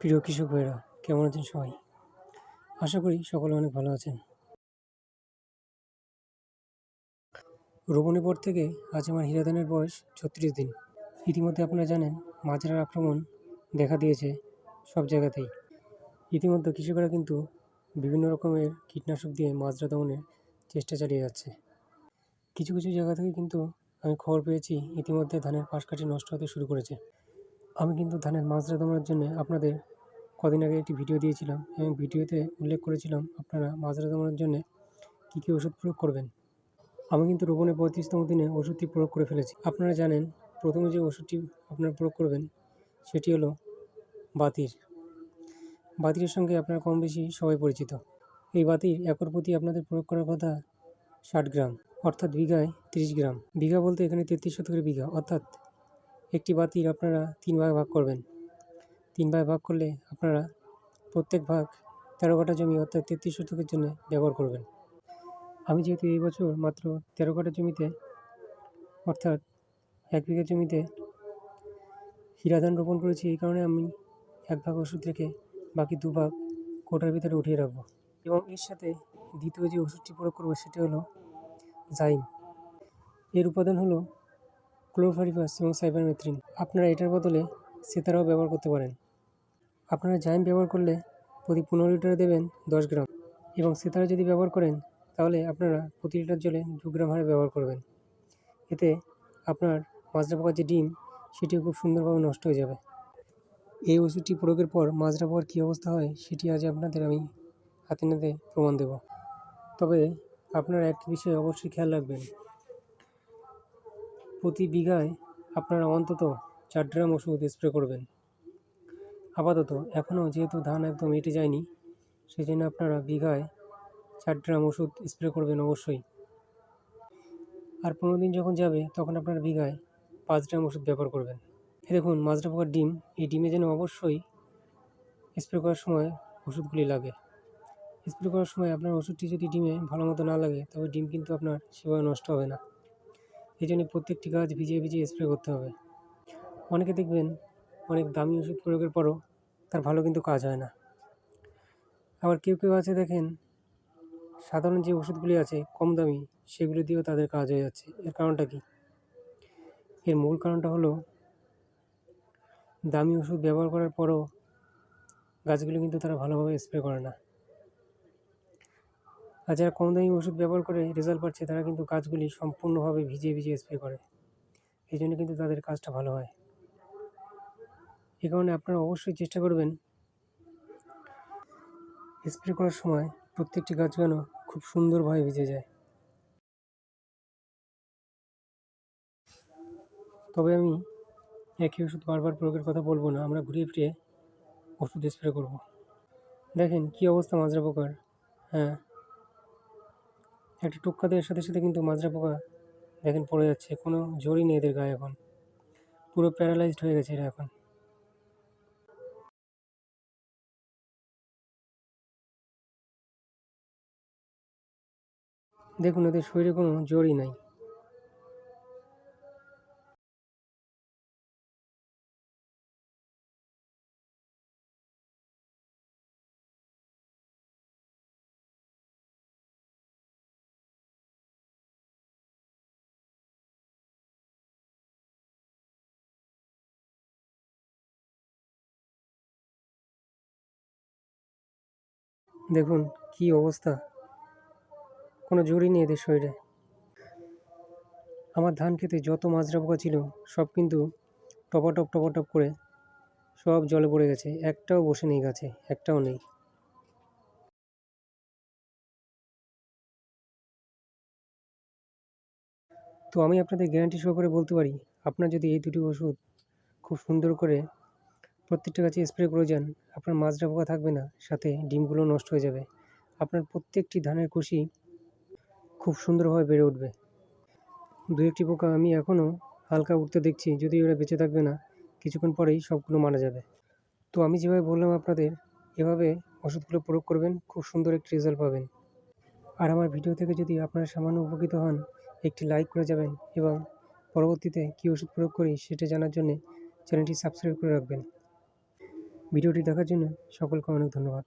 প্রিয় কৃষক ভাইরা কেমন আছেন সবাই? আশা করি সকলে অনেক ভালো আছেন। রোপণের পর থেকে আজ আমার হীরাদানের বয়স ছত্রিশ দিন। ইতিমধ্যে আপনারা জানেন, মাজরার আক্রমণ দেখা দিয়েছে সব জায়গাতেই। ইতিমধ্যে কৃষকরা কিন্তু বিভিন্ন রকমের কীটনাশক দিয়ে মাজরা দমনের চেষ্টা চালিয়ে যাচ্ছে। কিছু কিছু জায়গা থেকে কিন্তু আমি খবর পেয়েছি, ইতিমধ্যে ধানের পাশ কাঠি নষ্ট হতে শুরু করেছে। আমি কিন্তু ধানের মাজরা দমনের জন্য আপনাদের কদিন আগে একটি ভিডিও দিয়েছিলাম। এবং ভিডিওতে উল্লেখ করেছিলাম আপনারা মাজরা দমনের জন্য কী কী ওষুধ প্রয়োগ করবেন। আমি কিন্তু রোপণের পঁয়ত্রিশতম দিনে ওষুধটি প্রয়োগ করে ফেলেছি। আপনারা জানেন, প্রথমে যে ওষুধটি আপনারা প্রয়োগ করবেন সেটি হলো বাতির। বাতিরের সঙ্গে আপনারা কম বেশি সবাই পরিচিত। এই বাতির একর প্রতি আপনাদের প্রয়োগ করার কথা ষাট গ্রাম, অর্থাৎ বিঘায় তিরিশ গ্রাম। বিঘা বলতে এখানে তেত্রিশ শতকের বিঘা, অর্থাৎ একটি বাতির আপনারা তিন ভাগে ভাগ করবেন। তিন ভাগে ভাগ করলে আপনারা প্রত্যেক ভাগ তেরো কাঠা জমি অর্থাৎ তেত্রিশ শতকের জন্য ব্যবহার করবেন। আমি যেহেতু এই বছর মাত্র তেরো কাঠা জমিতে অর্থাৎ এক বিঘা জমিতে হীরা ধান রোপণ করেছি, এই কারণে আমি এক ভাগ ওষুধ রেখে বাকি দু ভাগ কোটার ভিতরে উঠিয়ে রাখব। এবং এর সাথে দ্বিতীয় যে ওষুধটি প্রয়োগ করব সেটি হলো জাইম। এর উপাদান হলো ক্লোরোফারিফাস এবং সাইবারমেথ্রিন আপনারা এটার বদলে সেতারাও ব্যবহার করতে পারেন। আপনারা জাইম ব্যবহার করলে প্রতি পনেরো লিটারে দেবেন দশ গ্রাম এবং সেতারা যদি ব্যবহার করেন, তাহলে আপনারা প্রতি লিটার জলে দু গ্রাম হারে ব্যবহার করবেন। এতে আপনার মাজরা পোকার যে ডিম, সেটিও খুব সুন্দরভাবে নষ্ট হয়ে যাবে। এই ওষুধটি প্রয়োগের পর মাজরা পোকার কী অবস্থা হয়, সেটি আজ আপনাদের আমি হাতে নাতে প্রমাণ দেব। তবে আপনারা একটি বিষয়ে অবশ্যই খেয়াল রাখবেন। প্রতি বিঘায় আপনারা অন্তত চার ড্রাম ওষুধ স্প্রে করবেন। আপাতত এখনও যেহেতু ধান একদম এটে যায়নি সেই জন্য আপনারা বিঘায় চার ড্রাম ওষুধ স্প্রে করবেন অবশ্যই। আর পনেরো দিন যখন যাবে, তখন আপনারা বিঘায় পাঁচ ড্রাম ওষুধ ব্যবহার করবেন। দেখুন মাজরা পোকার ডিম, এই ডিমে যেন অবশ্যই স্প্রে করার সময় ওষুধগুলি লাগে। স্প্রে করার সময় আপনার ওষুধটি যদি ডিমে ভালো মতো না লাগে, তবে ডিম কিন্তু আপনার সেভাবে নষ্ট হবে না। এই জন্য প্রত্যেকটি গাছ ভিজিয়ে ভিজিয়ে স্প্রে করতে হবে। অনেকে দেখবেন অনেক দামি ওষুধ প্রয়োগের পরও তার ভালো কিন্তু কাজ হয় না। আবার কেউ কেউ আছে দেখেন, সাধারণ যে ওষুধগুলি আছে কম দামি, সেগুলো দিয়েও তাদের কাজ হয়ে যাচ্ছে। এর কারণটা কি? এর মূল কারণটা হলো, দামি ওষুধ ব্যবহার করার পরও গাছগুলো কিন্তু তারা ভালোভাবে স্প্রে করে না। আর যারা কম দামি ওষুধ ব্যবহার করে রেজাল্ট পাচ্ছে, তারা কিন্তু গাছগুলি সম্পূর্ণভাবে ভিজিয়ে ভিজিয়ে স্প্রে করে। এই জন্য কিন্তু তাদের কাজটা ভালো হয়। এ কারণে আপনারা অবশ্যই চেষ্টা করবেন স্প্রে করার সময় প্রত্যেকটি গাছ যেন খুব সুন্দরভাবে ভিজে যায়। তবে আমি একই ওষুধ বারবার প্রয়োগের কথা বলব না, আমরা ঘুরিয়ে ফিরিয়ে ওষুধ স্প্রে করব। দেখেন কী অবস্থা মাজরা পোকার হ্যাঁ একটা টোক্কা দেওয়ার সাথে সাথে কিন্তু মাজরা পোকা দেখেন পড়ে যাচ্ছে। কোনো জোরই নেই এদের গায়ে এখন। পুরো প্যারালাইজড হয়ে গেছে এরা এখন। দেখুন এদের শরীরে কোনো জোরই নাই। দেখুন, কী অবস্থা। কোনো জোরই নেই এদের শরীরে। আমার ধান খেতে যত মাজরা পোকা ছিল, সব কিন্তু টপাটপ টপাটপ করে সব জলে পড়ে গেছে। একটাও বসে নেই গাছে, একটাও নেই। তো আমি আপনাদের গ্যারান্টি সহকারে বলতে পারি, আপনার যদি এই দুটি ওষুধ খুব সুন্দর করে প্রত্যেকটা গাছে স্প্রে করে যান, আপনার মাজরা পোকা থাকবে না, সাথে ডিমগুলো নষ্ট হয়ে যাবে। আপনার প্রত্যেকটি ধানের কুশি খুব সুন্দরভাবে বেড়ে উঠবে। দু একটি পোকা আমি এখনও হালকা উঠতে দেখছি যদি ওরা বেঁচে থাকবে না, কিছুক্ষণ পরেই সবগুলো মারা যাবে। তো আমি যেভাবে বললাম আপনাদের, এভাবে ওষুধগুলো প্রয়োগ করবেন, খুব সুন্দর একটি রেজাল্ট পাবেন। আর আমার ভিডিও থেকে যদি আপনারা সামান্য উপকৃত হন, একটি লাইক করে যাবেন এবং পরবর্তীতে কী ওষুধ প্রয়োগ করি সেটা জানার জন্যে চ্যানেলটি সাবস্ক্রাইব করে রাখবেন। ভিডিওটি দেখার জন্য সকলকে অনেক ধন্যবাদ।